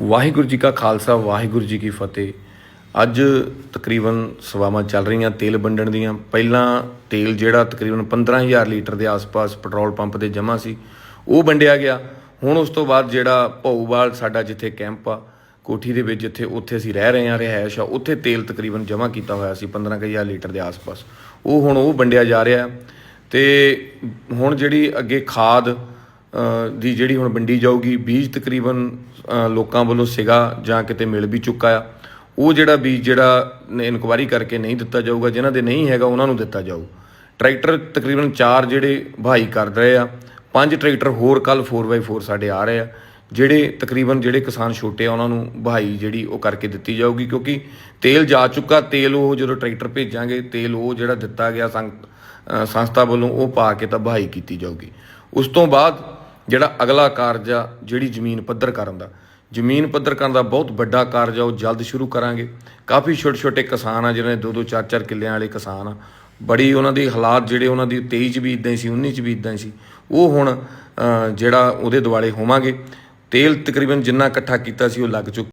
ਵਾਹਿਗੁਰੂ ਜੀ ਕਾ ਖਾਲਸਾ, ਵਾਹਿਗੁਰੂ ਜੀ ਕੀ ਫਤਿਹ। ਅੱਜ ਤਕਰੀਬਨ ਸਵਾਵਾਂ ਚੱਲ ਰਹੀਆਂ ਤੇਲ ਵੰਡਣ ਦੀਆਂ। ਪਹਿਲਾਂ ਤੇਲ ਜਿਹੜਾ ਤਕਰੀਬਨ 15000 ਲੀਟਰ ਦੇ ਆਸ-ਪਾਸ ਪੈਟਰੋਲ ਪੰਪ ਤੇ ਜਮ੍ਹਾਂ ਸੀ, ਉਹ ਵੰਡਿਆ ਗਿਆ। ਹੁਣ ਉਸ ਤੋਂ ਬਾਅਦ ਜਿਹੜਾ ਭੌਵਾਲ ਸਾਡਾ ਜਿੱਥੇ ਕੈਂਪ ਆ, ਕੋਠੀ ਦੇ ਵਿੱਚ ਜਿੱਥੇ ਉੱਥੇ ਅਸੀਂ ਰਹਿ ਰਹੇ ਹਾਂ, ਰਿਹਾਇਸ਼ ਆ, ਉੱਥੇ ਤੇਲ ਤਕਰੀਬਨ ਜਮ੍ਹਾਂ ਕੀਤਾ ਹੋਇਆ ਸੀ 15000 ਲੀਟਰ ਦੇ ਆਸ-ਪਾਸ। ਉਹ ਹੁਣ ਉਹ ਵੰਡਿਆ ਜਾ ਰਿਹਾ ਤੇ ਹੁਣ ਜਿਹੜੀ ਅੱਗੇ ਖਾਦ ਦੀ ਜਿਹੜੀ ਹੁਣ ਵੰਡੀ ਜਾਊਗੀ, ਬੀਜ ਤਕਰੀਬਨ ਲੋਕਾਂ ਵੱਲੋਂ ਸੀਗਾ ਜਾਂ ਕਿਤੇ ਮਿਲ ਵੀ ਚੁੱਕਾ ਆ। ਉਹ ਜਿਹੜਾ ਬੀਜ ਜਿਹੜਾ ਇਨਕੁਆਰੀ ਕਰਕੇ ਨਹੀਂ ਦਿੱਤਾ ਜਾਊਗਾ, ਜਿਨ੍ਹਾਂ ਦੇ ਨਹੀਂ ਹੈਗਾ, ਉਹਨਾਂ ਨੂੰ ਦਿੱਤਾ ਜਾਊ। ਟਰੈਕਟਰ ਤਕਰੀਬਨ 4 ਜਿਹੜੇ ਭਾਈ ਕਰ ਰਹੇ ਆ। ਪੰਜ ਟਰੈਕਟਰ ਹੋਰ ਕੱਲ 4x4 ਸਾਡੇ ਆ ਰਹੇ ਆ। ਜਿਹੜੇ ਤਕਰੀਬਨ ਜਿਹੜੇ ਕਿਸਾਨ ਛੋਟੇ ਆ, ਉਹਨਾਂ ਨੂੰ ਬਹਾਈ ਜਿਹੜੀ ਉਹ ਕਰਕੇ ਦਿੱਤੀ ਜਾਊਗੀ, ਕਿਉਂਕਿ ਤੇਲ ਜਾ ਚੁੱਕਾ, ਤੇਲ ਉਹ ਜਦੋਂ ਟਰੈਕਟਰ ਭੇਜਾਂਗੇ, ਤੇਲ ਉਹ ਜਿਹੜਾ ਦਿੱਤਾ ਗਿਆ ਸੰਸਥਾ ਵੱਲੋਂ ਉਹ ਪਾ ਕੇ ਤਾਂ ਬਹਾਈ ਕੀਤੀ ਜਾਊਗੀ। ਉਸ ਤੋਂ ਬਾਅਦ ਜਿਹੜਾ ਅਗਲਾ ਕਾਰਜ ਆ, ਜਿਹੜੀ ਜ਼ਮੀਨ ਪੱਧਰ ਕਰਨ ਦਾ। ਜ਼ਮੀਨ ਪੱਧਰ ਕਰਨ ਦਾ ਬਹੁਤ ਵੱਡਾ ਕਾਰਜ ਆ, ਉਹ ਜਲਦ ਸ਼ੁਰੂ ਕਰਾਂਗੇ। ਕਾਫੀ ਛੋਟੇ ਛੋਟੇ ਕਿਸਾਨ ਆ ਜਿਹੜੇ ਦੋ ਦੋ ਚਾਰ ਚਾਰ ਕਿੱਲਿਆਂ ਵਾਲੇ ਕਿਸਾਨ ਆ। ਬੜੀ ਉਹਨਾਂ ਦੀ ਹਾਲਾਤ ਜਿਹੜੇ ਉਹਨਾਂ ਦੀ 23 ਚ ਵੀ ਇਦਾਂ ਸੀ 19 ਚ ਵੀ ਇਦਾਂ ਸੀ। ਉਹ ਹੁਣ ਜਿਹੜਾ ਉਹਦੇ ਦੁਆਲੇ ਹੋਵਾਂਗੇ। ਤੇਲ ਤਕਰੀਬਨ ਜਿੰਨਾ ਇਕੱਠਾ ਕੀਤਾ ਸੀ, ਉਹ ਲੱਗ ਚੁੱਕਾ